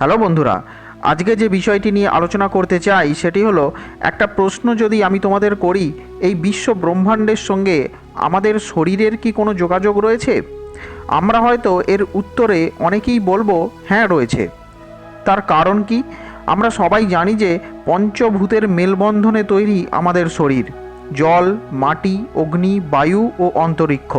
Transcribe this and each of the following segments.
Hello বন্ধুরা, আজকে যে বিষয়টি নিয়ে আলোচনা করতে চাই সেটি হলো, একটা প্রশ্ন যদি আমি তোমাদের করি, এই বিশ্ব ব্রহ্মাণ্ডের সঙ্গে আমাদের শরীরের কি কোনো যোগাযোগ রয়েছে? আমরা হয়তো এর উত্তরে অনেকেই বলব হ্যাঁ রয়েছে। তার কারণ কি? আমরা সবাই জানি যে পঞ্চভূতের মেলবন্ধনে তৈরি আমাদের শরীর, জল, মাটি, অগ্নি, বায়ু ও অন্তরিক্ষ।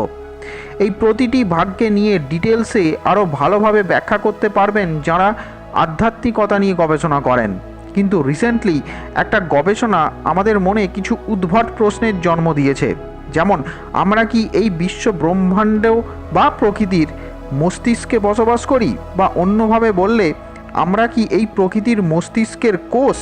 এই প্রতিটি ভাগকে নিয়ে ডিটেলসে আরও ভালোভাবে ব্যাখ্যা করতে পারবেন যারা আধ্যাত্মিকতা নিয়ে গবেষণা করেন। কিন্তু রিসেন্টলি একটা গবেষণা আমাদের মনে কিছু উদ্ভট প্রশ্নের জন্ম দিয়েছে। যেমন, আমরা কি এই বিশ্ব ব্রহ্মাণ্ডেও বা প্রকৃতির মস্তিষ্কে বসবাস করি? বা অন্যভাবে বললে, আমরা কি এই প্রকৃতির মস্তিষ্কের কোষ?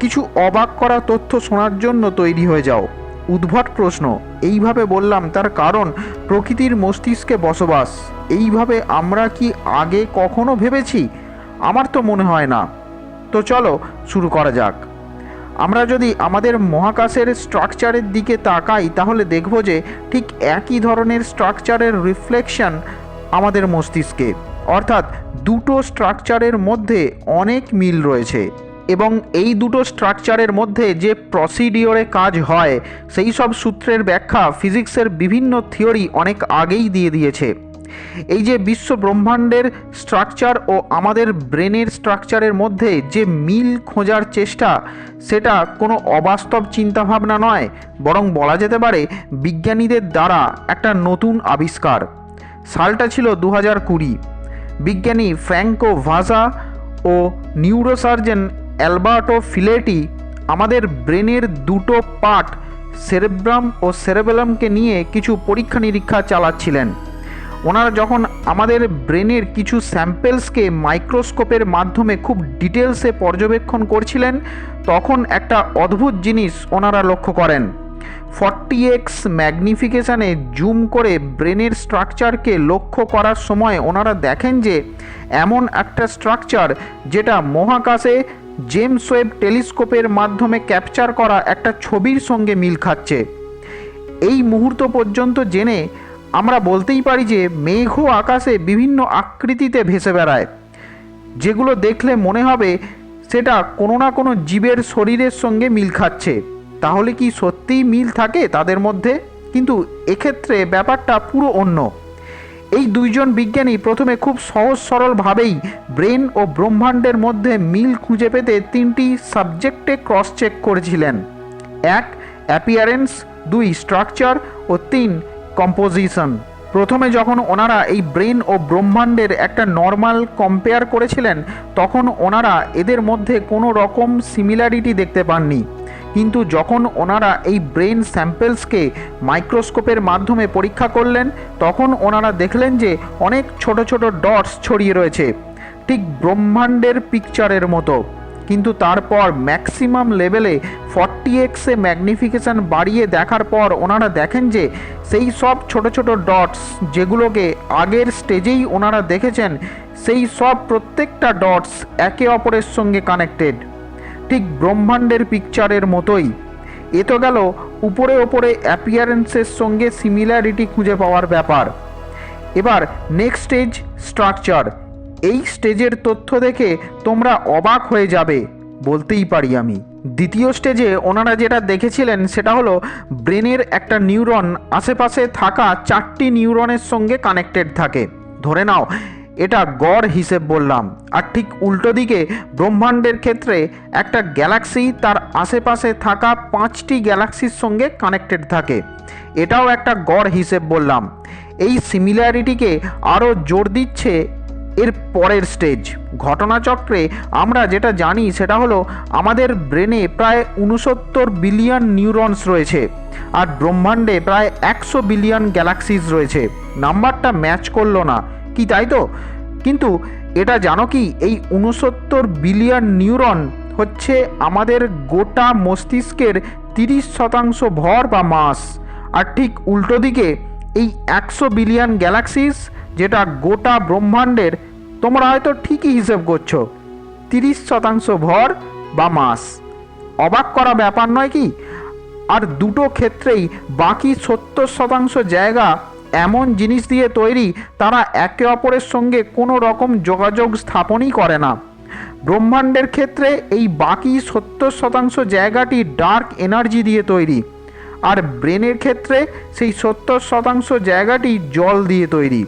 কিছু অবাক করা তথ্য শোনার জন্য তৈরি হয়ে যাও। উদ্ভট প্রশ্ন, এইভাবে বললাম তার কারণ প্রকৃতির মস্তিষ্কে বসবাস। এইভাবে আমরা কি আগে কখনো ভেবেছি? আমার তো মনে হয় না। তো চলো, শুরু করা যাক। আমরা যদি আমাদের মহাকাশের স্ট্রাকচারের দিকে তাকাই, তাহলে দেখব যে ঠিক একই ধরনের স্ট্রাকচারের রিফ্লেকশন আমাদের মস্তিষ্কে। অর্থাৎ দুটো স্ট্রাকচারের মধ্যে অনেক মিল রয়েছে এবং এই দুটো স্ট্রাকচারের মধ্যে যে প্রসিডিওরে কাজ হয়, সেই সব সূত্রের ব্যাখ্যা ফিজিক্সের বিভিন্ন থিওরি অনেক আগেই দিয়ে দিয়েছে। এই যে বিশ্ব ব্রহ্মাণ্ডের স্ট্রাকচার ও আমাদের ব্রেনের স্ট্রাকচারের মধ্যে যে মিল খোঁজার চেষ্টা, সেটা কোনো অবাস্তব চিন্তাভাবনা নয়, বরং বলা যেতে পারে বিজ্ঞানীদের দ্বারা একটা নতুন আবিষ্কার। সালটা ছিল দু হাজার কুড়ি। বিজ্ঞানী ফ্র্যাঙ্কো ভাজা ও নিউরোসার্জন অ্যালবার্টো ফিলেটি আমাদের ব্রেনের দুটো পার্ট, সেরেব্রাম ও সেরেবেলামকে নিয়ে কিছু পরীক্ষা নিরীক্ষা চালাচ্ছিলেন। ওনারা যখন আমাদের ব্রেনের কিছু স্যাম্পেলসকে মাইক্রোস্কোপের মাধ্যমে খুব ডিটেলসে পর্যবেক্ষণ করছিলেন, তখন একটা অদ্ভুত জিনিস ওনারা লক্ষ্য করেন। ফর্টি এক্স ম্যাগনিফিকেশানে জুম করে ব্রেনের স্ট্রাকচারকে লক্ষ্য করার সময় ওনারা দেখেন যে, এমন একটা স্ট্রাকচার যেটা মহাকাশে জেমস ওয়েব টেলিস্কোপের মাধ্যমে ক্যাপচার করা একটা ছবির সঙ্গে মিল খাচ্ছে। এই মুহূর্ত পর্যন্ত জেনে আমরা বলতেই পারি যে মেঘও আকাশে বিভিন্ন আকৃতিতে ভেসে বেড়ায়। যেগুলো দেখলে মনে হবে সেটা কোনো না কোনো জীবের শরীরের সঙ্গে মিল খাচ্ছে। তাহলে কি সত্যিই মিল থাকে তাদের মধ্যে? কিন্তু এক্ষেত্রে ব্যাপারটা পুরো অন্য। এই দুইজন বিজ্ঞানী প্রথমে খুব সহজ সরলভাবেই ব্রেন ও ব্রহ্মাণ্ডের মধ্যে মিল খুঁজে পেতে তিনটি সাবজেক্টে ক্রস চেক করেছিলেন। এক, অ্যাপিয়ারেন্স, দুই, স্ট্রাকচার ও তিন কম্পোজিশন প্রথমে যখন ওনারা এই ব্রেন ও ব্রহ্মাণ্ডের একটা নর্মাল কম্পেয়ার করেছিলেন, তখন ওনারা এদের মধ্যে কোনো রকম সিমিলারিটি দেখতে পাননি। কিন্তু যখন ওনারা এই ব্রেন স্যাম্পেলসকে মাইক্রোস্কোপের মাধ্যমে পরীক্ষা করলেন, তখন ওনারা দেখলেন যে অনেক ছোট ছোট ডটস ছড়িয়ে রয়েছে। ঠিক ব্রহ্মাণ্ডের পিকচারের মতো। কিন্তু তারপর ম্যাক্সিমাম লেভেলে ফর্টি এক্সে ম্যাগনিফিকেশান বাড়িয়ে দেখার পর ওনারা দেখেন যে সেই সব ছোট ছোট ডটস যেগুলোকে আগের স্টেজেই ওনারা দেখেছেন, সেই সব প্রত্যেকটা ডটস একে অপরের সঙ্গে কানেক্টেড। ঠিক ব্রহ্মাণ্ডের পিকচারের মতোই। এ তো গেল উপরে ওপরে অ্যাপিয়ারেন্সের সঙ্গে সিমিলারিটি খুঁজে পাওয়ার ব্যাপার। এবার নেক্সট স্টেজ স্ট্রাকচার। এই স্টেজের তথ্য দেখে তোমরা অবাক হয়ে যাবে, বলতেই পারি আমি। দ্বিতীয় স্টেজে ওনারা যেটা দেখেছিলেন সেটা হলো ব্রেনের একটা নিউরন, আশেপাশে থাকা চারটি নিউরনের সঙ্গে কানেক্টেড থাকে। ধরে নাও, এটা গড় হিসেব বললাম। আর ঠিক উল্টো দিকে, ব্রহ্মাণ্ডের ক্ষেত্রে একটা গ্যালাক্সি তার আশেপাশে থাকা পাঁচটি গ্যালাক্সির সঙ্গে কানেক্টেড থাকে। এটাও একটা গড় হিসেব বললাম। এই সিমিলারিটিকে আরও জোর দিচ্ছে এর পরের স্টেজ ঘটনাচক্রে আমরা যেটা জানি সেটা হলো আমাদের ব্রেনে প্রায় উনসত্তর বিলিয়ন নিউরনস রয়েছে আর ব্রহ্মাণ্ডে প্রায় একশো বিলিয়ন গ্যালাক্সিস রয়েছে। নাম্বারটা ম্যাচ করল না। কি তাই তো? কিন্তু এটা জানো কি? এই উনসত্তর বিলিয়ন নিউরন হচ্ছে আমাদের গোটা মস্তিষ্কের তিরিশ শতাংশ ভর বা মাস আর ঠিক উল্টো দিকে এই একশো বিলিয়ন গ্যালাক্সিস যেটা গোটা ব্রহ্মাণ্ডের, তোমরা হয়তো ঠিকই হিসেব করছ, তিরিশ শতাংশ ভর বা মাস। অবাক করা ব্যাপার নয় কি? আর দুটো ক্ষেত্রেই বাকি সত্তর শতাংশ জায়গা এমন জিনিস দিয়ে তৈরি, তারা একে অপরের সঙ্গে কোনো রকম যোগাযোগ স্থাপনই করে না। ব্রহ্মাণ্ডের ক্ষেত্রে এই বাকি সত্তর শতাংশ জায়গাটি ডার্ক এনার্জি দিয়ে তৈরি। আর ব্রেনের ক্ষেত্রে সেই সত্তর শতাংশ জায়গাটি জল দিয়ে তৈরি।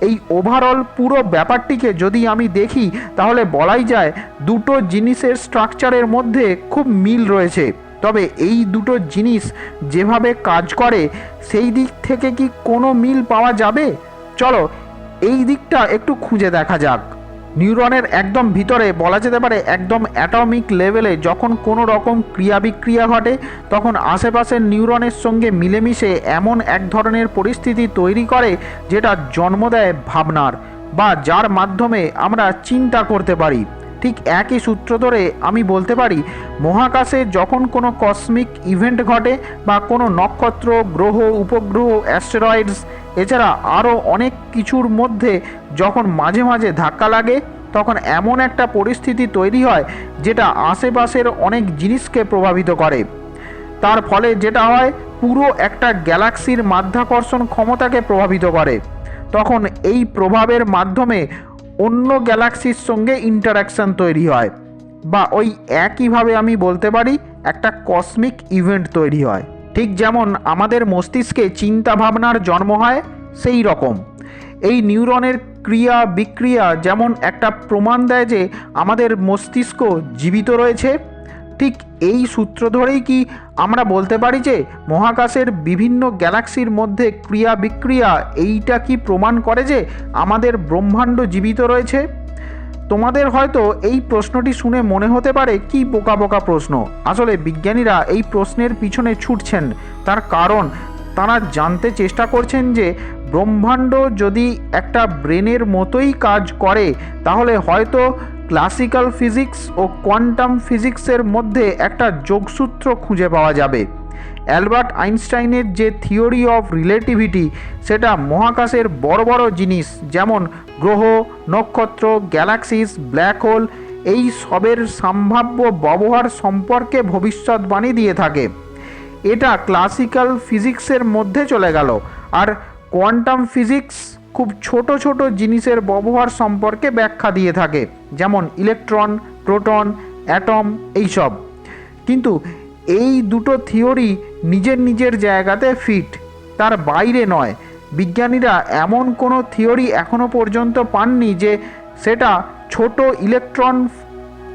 এই ওভারঅল পুরো ব্যাপারটিকে যদি আমি দেখি, তাহলে বলাই যায় দুটো জিনিসের স্ট্রাকচারের মধ্যে খুব মিল রয়েছে। তবে এই দুটো জিনিস যেভাবে কাজ করে, সেই দিক থেকে কি কোনো মিল পাওয়া যাবে? চলো, এই দিকটা একটু খুঁজে দেখা যাক। নিউরনের একদম ভিতরে বলা যেতে পারে একদম অ্যাটমিক লেভেলে যখন কোনো রকম ক্রিয়া বিক্রিয়া ঘটে, তখন আশেপাশের নিউরনের সঙ্গে মিলেমিশে এমন এক ধরনের পরিস্থিতি তৈরি করে যেটা জন্ম দেয় ভাবনার বা যার মাধ্যমে আমরা চিন্তা করতে পারি। ঠিক একই সূত্র ধরে আমি বলতে পারি, মহাকাশে যখন কোনো কসমিক ইভেন্ট ঘটে বা কোনো নক্ষত্র, গ্রহ, উপগ্রহ অ্যাস্টেরয়েডস এছাড়া আরও অনেক কিছুর মধ্যে যখন মাঝে মাঝে ধাক্কা লাগে, তখন এমন একটা পরিস্থিতি তৈরি হয় যেটা আশেপাশের অনেক জিনিসকে প্রভাবিত করে। তার ফলে যেটা হয়, পুরো একটা গ্যালাক্সির মাধ্যাকর্ষণ ক্ষমতাকে প্রভাবিত করে। তখন এই প্রভাবের মাধ্যমে অন্য গ্যালাক্সির সঙ্গে ইন্টারাকশান তৈরি হয়। বা ওই একইভাবে আমি বলতে পারি, একটা কসমিক ইভেন্ট তৈরি হয়। ঠিক যেমন আমাদের মস্তিষ্কে চিন্তা ভাবনার জন্ম হয়, সেই রকম। এই নিউরনের ক্রিয়া বিক্রিয়া যেমন একটা প্রমাণ দেয় যে আমাদের মস্তিষ্ক জীবিত রয়েছে, ঠিক এই সূত্র ধরেই কি আমরা বলতে পারি যে মহাকাশের বিভিন্ন গ্যালাক্সির মধ্যে ক্রিয়া বিক্রিয়া এইটা কি প্রমাণ করে যে আমাদের ব্রহ্মাণ্ড জীবিত রয়েছে? তোমাদের হয়তো এই প্রশ্নটি শুনে মনে হতে পারে কি বোকা বোকা প্রশ্ন। আসলে বিজ্ঞানীরা এই প্রশ্নের পিছনে ছুটছেন। তার কারণ তারা জানতে চেষ্টা করছেন যে ব্রহ্মাণ্ড যদি একটা ব্রেনের মতোই কাজ করে, তাহলে হয়তো ক্লাসিক্যাল ফিজিক্স ও কোয়ান্টাম ফিজিক্সের মধ্যে একটা যোগসূত্র খুঁজে পাওয়া যাবে। অ্যালবার্ট আইনস্টাইনের যে থিওরি অফ রিলেটিভিটি, সেটা মহাকাশের বড় বড় জিনিস, যেমন গ্রহ, নক্ষত্র, গ্যালাক্সিস, ব্ল্যাক হোল, এই সবের সম্ভাব্য ব্যবহার সম্পর্কে ভবিষ্যৎবাণী দিয়ে থাকে। এটা ক্লাসিক্যাল ফিজিক্সের মধ্যে চলে গেল, আর কোয়ান্টাম ফিজিক্স খুব ছোট ছোট জিনিসের ব্যবহার সম্পর্কে ব্যাখ্যা দিয়ে থাকে, যেমন ইলেকট্রন, প্রোটন, অ্যাটম, এইসব। কিন্তু এই দুটো থিওরি নিজের নিজের জায়গাতে ফিট। তার বাইরে নয়। বিজ্ঞানীরা এমন কোনো থিওরি এখনও পর্যন্ত পাননি যে সেটা ছোট ইলেকট্রন,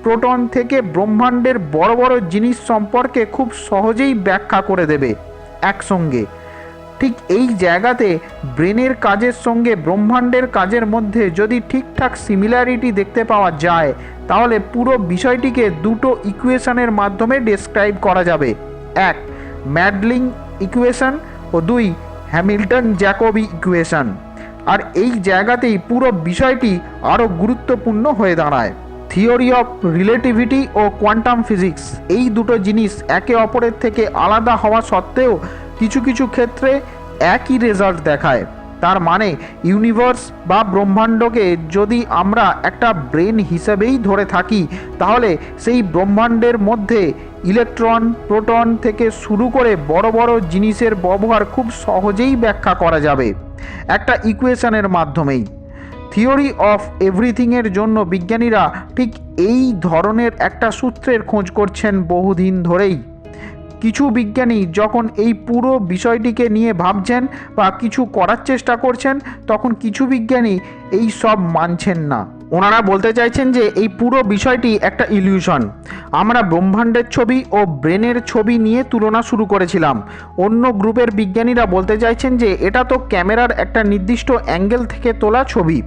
প্রোটন থেকে ব্রহ্মাণ্ডের বড় বড় জিনিস সম্পর্কে খুব সহজেই ব্যাখ্যা করে দেবে একসঙ্গে। ঠিক এই জায়গাতে ব্রেনের কাজের সঙ্গে ব্রহ্মাণ্ডের কাজের মধ্যে যদি ঠিকঠাক সিমিলারিটি দেখতে পাওয়া যায়, তাহলে পুরো বিষয়টিকে দুটো ইকুয়েশনের মাধ্যমে ডেসক্রাইব করা যাবে। এক, ম্যাডলিং ইকুয়েশন ও দুই, হ্যামিল্টন জ্যাকবি ইকুয়েশন। আর এই জায়গাতেই পুরো বিষয়টি আরও গুরুত্বপূর্ণ হয়ে দাঁড়ায়। থিওরি অফ রিলেটিভিটি ও কোয়ান্টাম ফিজিক্স, এই দুটো জিনিস একে অপরের থেকে আলাদা হওয়া সত্ত্বেও কিছু কিছু ক্ষেত্রে একই রেজাল্ট দেখায়। তার মানে ইউনিভার্স বা ব্রহ্মাণ্ডকে যদি আমরা একটা ব্রেন হিসেবেই ধরে থাকি, তাহলে সেই ব্রহ্মাণ্ডের মধ্যে ইলেকট্রন প্রোটন থেকে শুরু করে বড় বড় জিনিসের ব্যবহার খুব সহজেই ব্যাখ্যা করা যাবে। একটা ইকুয়েশনের মাধ্যমেই। থিওরি অফ এভরিথিংয়ের জন্য বিজ্ঞানীরা ঠিক এই ধরনের একটা সূত্রের খোঁজ করছেন বহুদিন ধরেই। কিছু বিজ্ঞানী যখন এই পুরো বিষয়টিকে নিয়ে ভাবছেন বা কিছু করার চেষ্টা করছেন, তখন কিছু বিজ্ঞানী এই সব মানছেন না। ওনারা বলতে চাইছেন যে এই পুরো বিষয়টি একটা ইলিউশন আমরা ব্রহ্মাণ্ডের ছবি ও ব্রেনের ছবি নিয়ে তুলনা শুরু করেছিলাম। অন্য গ্রুপের বিজ্ঞানীরা বলতে চাইছেন যে এটা তো ক্যামেরার একটা নির্দিষ্ট অ্যাঙ্গেল থেকে তোলা ছবি।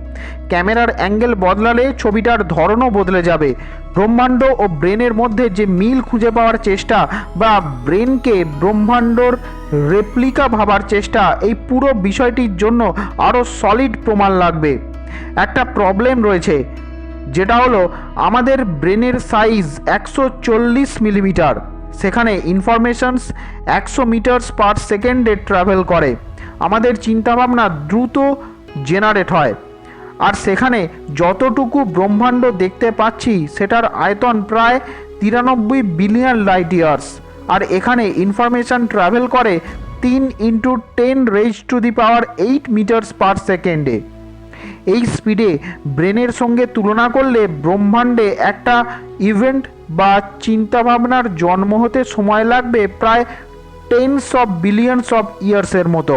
ক্যামেরার অ্যাঙ্গেল বদলালে ছবিটার ধরনও বদলে যাবে। ব্রহ্মাণ্ড ও ব্রেনের মধ্যে যে মিল খুঁজে পাওয়ার চেষ্টা বা ব্রেনকে ব্রহ্মাণ্ডর রেপ্লিকা ভাবার চেষ্টা, এই পুরো বিষয়টির জন্য আরও সলিড প্রমাণ লাগবে। একটা প্রবলেম রয়েছে, যেটা হলো আমাদের ব্রেনের সাইজ একশো চল্লিশ মিলিমিটার সেখানে ইনফরমেশনস একশো মিটার্স পার সেকেন্ডে ট্রাভেল করে। আমাদের চিন্তাভাবনা দ্রুত জেনারেট হয়। আর সেখানে যতটুকু ব্রহ্মাণ্ড দেখতে পাচ্ছি, সেটার আয়তন প্রায় তিরানব্বই বিলিয়ন লাইট ইয়ার্স আর এখানে ইনফরমেশন ট্রাভেল করে তিন into ten raise to the power eight metres per সেকেন্ডে এই স্পিডে ব্রেনের সঙ্গে তুলনা করলে ব্রহ্মাণ্ডে একটা ইভেন্ট বা চিন্তাভাবনার জন্ম হতে সময় লাগবে প্রায় টেন্স অফ বিলিয়নস অফ ইয়ার্সের মতো।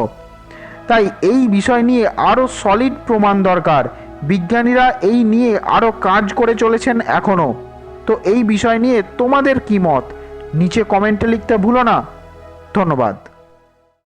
তাই এই বিষয় নিয়ে আরও সলিড প্রমাণ দরকার। বিজ্ঞানীরা এই নিয়ে আরও কাজ করে চলেছেন এখনও। তো এই বিষয় নিয়ে তোমাদের কী মত? নিচে কমেন্টে লিখতে ভুলো না। ধন্যবাদ।